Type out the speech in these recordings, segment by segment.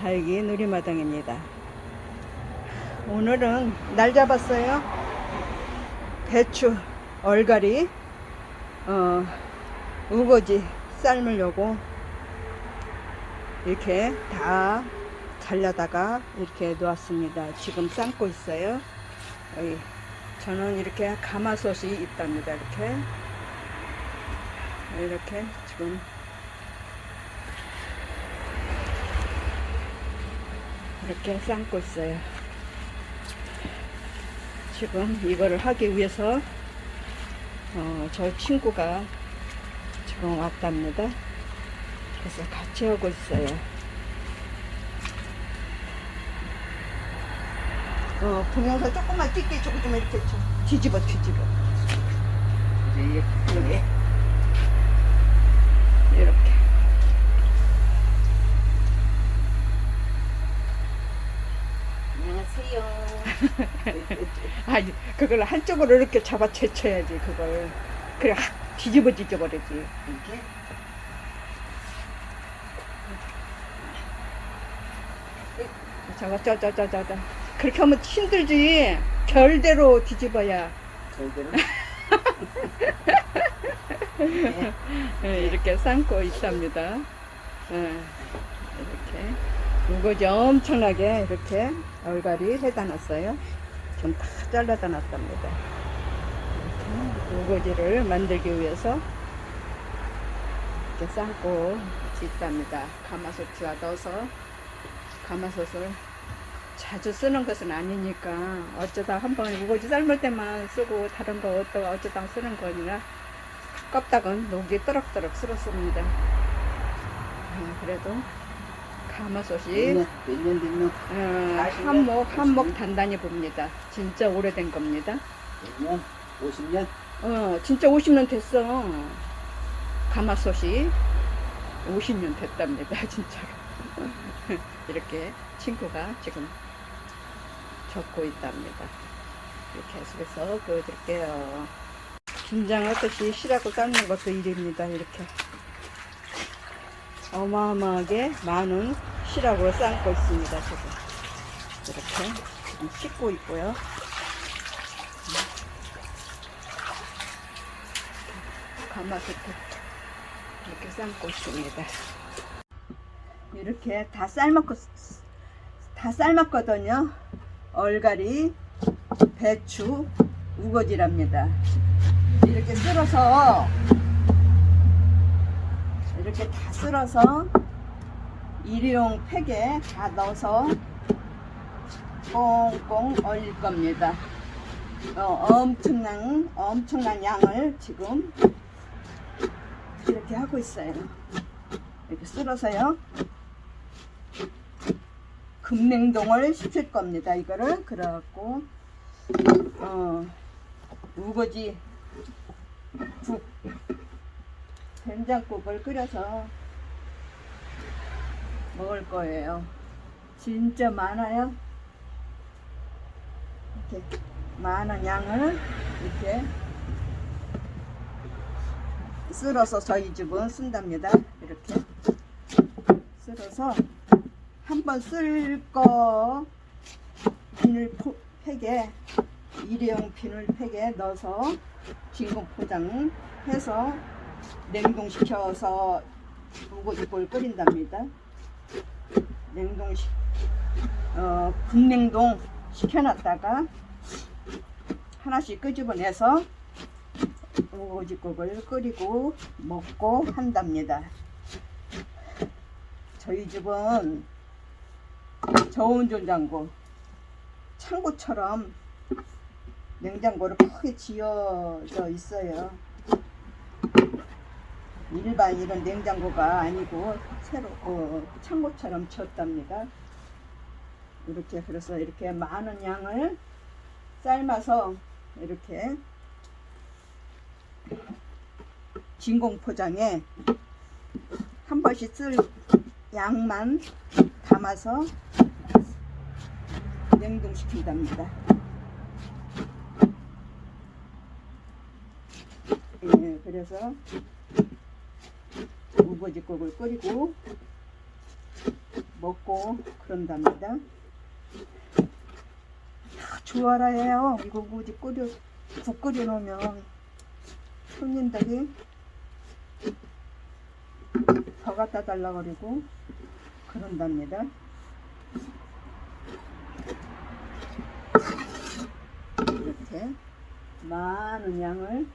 달기 누리마당입니다. 오늘은 날 잡았어요. 배추, 얼갈이, 어, 우거지 삶으려고 이렇게 다 잘라다가 이렇게 놓았습니다. 지금 삶고 있어요. 저는 이렇게 가마솥이 있답니다. 이렇게 이렇게 지금 이렇게 삶고 있어요. 지금 이거를 하기 위해서 어, 저 친구가 지금 왔답니다. 그래서 같이 하고 있어요. 어, 동영상 조금만 찍게 조금 좀 이렇게 좀 뒤집어 뒤집어. 이제 여기 이렇게. 안녕하세요. 아니 그걸 한쪽으로 이렇게 잡아 채쳐야지 그걸. 그래 확 뒤집어 뒤집어 버리지. 이렇게. 저거 저저저저저 그렇게 하면 힘들지. 결대로 뒤집어야. 절대로? 예, 이렇게 삶고 있답니다. 예, 이렇게. 우거지 엄청나게 이렇게 얼갈이 해다 놨어요 좀다 잘라다 놨답니다 이렇게 우거지를 만들기 위해서 이렇게 삶고 있답니다 가마솥에다 넣어서 가마솥을 자주 쓰는 것은 아니니까 어쩌다 한 번 우거지 삶을 때만 쓰고 다른 거 어쩌다 어쩌다 쓰는 거니라 껍닥은 녹이 떠럭떠럭 쓸었습니다. 아, 그래도 가마솥이 몇년 됐노? 어, 한몫 한몫 단단히 봅니다. 진짜 오래된 겁니다. 몇 년? 50년? 어, 진짜 50년 됐어. 가마솥이 50년 됐답니다, 진짜로. 이렇게 친구가 지금 적고 있답니다. 이렇게 계속해서 보여드릴게요. 김장하듯이 실하고 삶는 것도 일입니다, 이렇게. 어마어마하게 많은 실하고 삶고 있습니다, 지금. 이렇게 지금 씻고 있고요. 가마솥에 이렇게 삶고 있습니다. 이렇게 다 삶았고 다 삶았거든요. 얼갈이, 배추, 우거지랍니다. 이렇게 쓸어서 이렇게 다 쓸어서 일회용 팩에 다 넣어서 꽁꽁 얼릴 겁니다. 어, 엄청난 엄청난 양을 지금 이렇게 하고 있어요. 이렇게 쓸어서요. 금냉동을 시킬 겁니다. 이거를 그래갖고 어, 우거지 국 된장국을 끓여서 먹을 거예요. 진짜 많아요. 이렇게 많은 양을 이렇게 쓸어서 저희 집은 쓴답니다. 이렇게 쓸어서 한 번 쓸 거 비닐 포, 팩에 일회용 비닐 팩에 넣어서 진공 포장해서 냉동시켜서 우거지국을 끓인답니다. 냉동 시 어, 국냉동 시켜놨다가 하나씩 끄집어내서 우거지국을 끓이고 먹고 한답니다. 저희 집은 저온전 장고 창고처럼 냉장고를 크게 지어져 있어요. 일반 이런 냉장고가 아니고 새로 어, 창고처럼 지었답니다. 이렇게 그래서 이렇게 많은 양을 삶아서 이렇게 진공 포장에 한 번씩 쓸 양만 담아서 냉동시킨답니다. 예, 그래서 우거지국을 끓이고 먹고 그런답니다. 다 좋아라 해요. 이거 굳이 끓여, 국 끓여 놓으면 손님들이 더 갖다 달라 그러고 그런답니다. 이렇게 많은 양을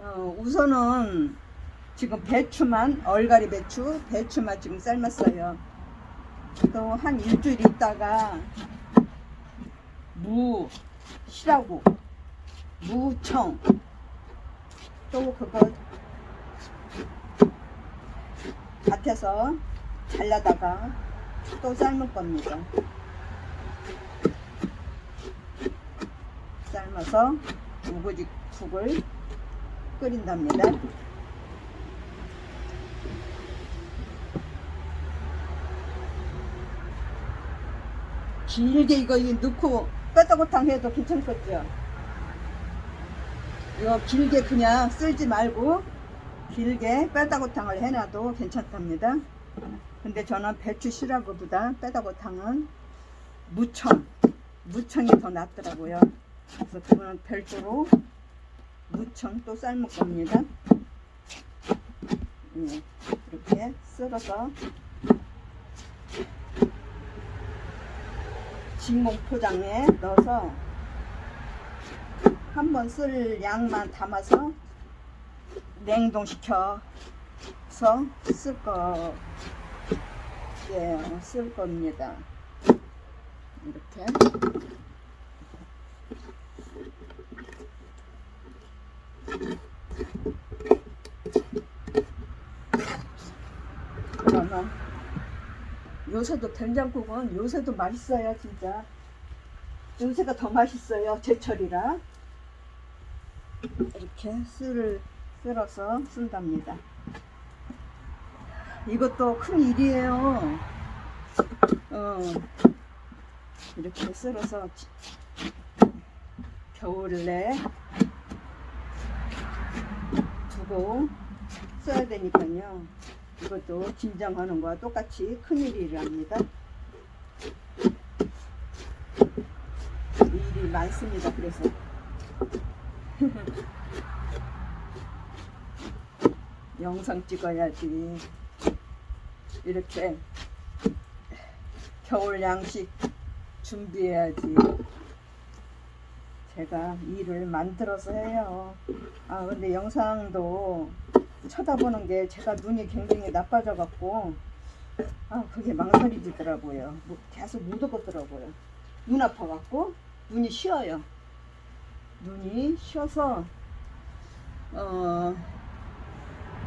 어, 우선은 지금 배추만 얼갈이 배추 배추만 지금 삶았어요. 또 한 일주일 있다가 무 시라고 무청 또 그거 밭에서 잘라다가 또 삶을 겁니다. 삶아서 우거지 국을 끓인답니다. 길게 이거 이 넣고 뼈다구탕 해도 괜찮겠죠? 이거 길게 그냥 쓸지 말고 길게 뼈다구탕을 해놔도 괜찮답니다. 근데 저는 배추 시라고보다 뼈다구탕은 무청, 무청이 더 낫더라고요. 그래서 그거는 별도로 무청 또 삶을 겁니다. 예, 이렇게 썰어서 진공 포장에 넣어서 한 번 쓸 양만 담아서 냉동시켜서 쓸 거, 예, 쓸 겁니다. 이렇게. 그러면 요새도 된장국은 요새도 맛있어요 진짜. 요새가 더 맛있어요 제철이라. 이렇게 술을 쓸어서 쓴답니다. 이것도 큰 일이에요. 어, 이렇게 쓸어서 지- 겨울에 두고 써야 되니까요 이것도 김장하는 거와 똑같이 큰일이랍니다. 일이 많습니다. 그래서 영상 찍어야지. 이렇게 겨울 양식 준비해야지. 제가 일을 만들어서 해요. 아 근데 영상도 쳐다보는 게 제가 눈이 굉장히 나빠져 갖고 아 그게 망설여지더라고요. 뭐 계속 묻어보더라고요. 눈 아파 갖고 눈이 쉬어요. 눈이 쉬어서 어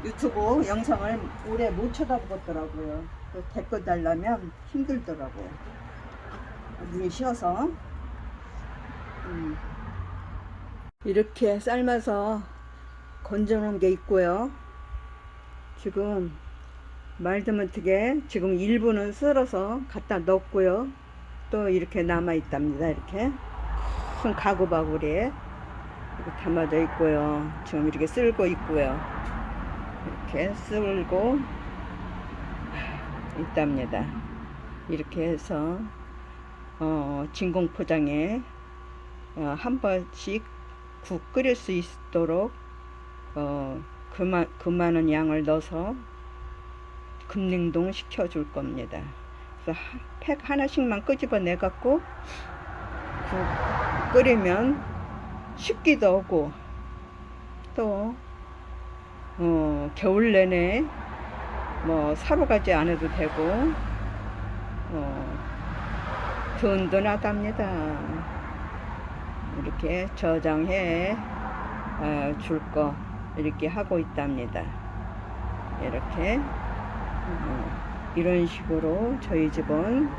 유튜브 영상을 오래 못 쳐다보겠더라고요. 그 댓글 달라면 힘들더라고요. 눈이 쉬어서 음. 이렇게 삶아서 건져놓은 게 있고요. 지금 말드먼트게 지금 일부는 썰어서 갖다 넣었고요. 또 이렇게 남아 있답니다. 이렇게 큰 가구 바구리에 담아져 있고요. 지금 이렇게 쓸고 있고요. 이렇게 쓸고 있답니다. 이렇게 해서 어, 진공 포장에 어, 한 번씩 국 끓일 수 있도록 어, 그마, 그 많은 양을 넣어서 급냉동 시켜줄 겁니다. 그래서 하- 팩 하나씩만 끄집어내 갖고 국 끓이면 식기도 하고 또 어, 겨울 내내 뭐 사러 가지 않아도 되고 어, 든든하답니다. 이렇게 저장해 어, 줄 거 이렇게 하고 있답니다. 이렇게 어, 이런 식으로 저희 집은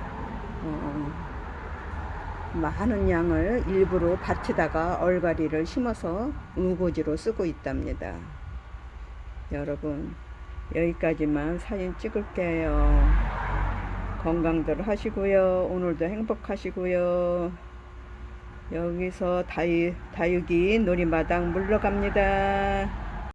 어, 많은 양을 일부러 밭에다가 얼갈이를 심어서 우거지로 쓰고 있답니다. 여러분 여기까지만 사진 찍을게요. 건강들 하시고요. 오늘도 행복하시고요. 여기서 다육, 다육이 놀이마당 물러갑니다.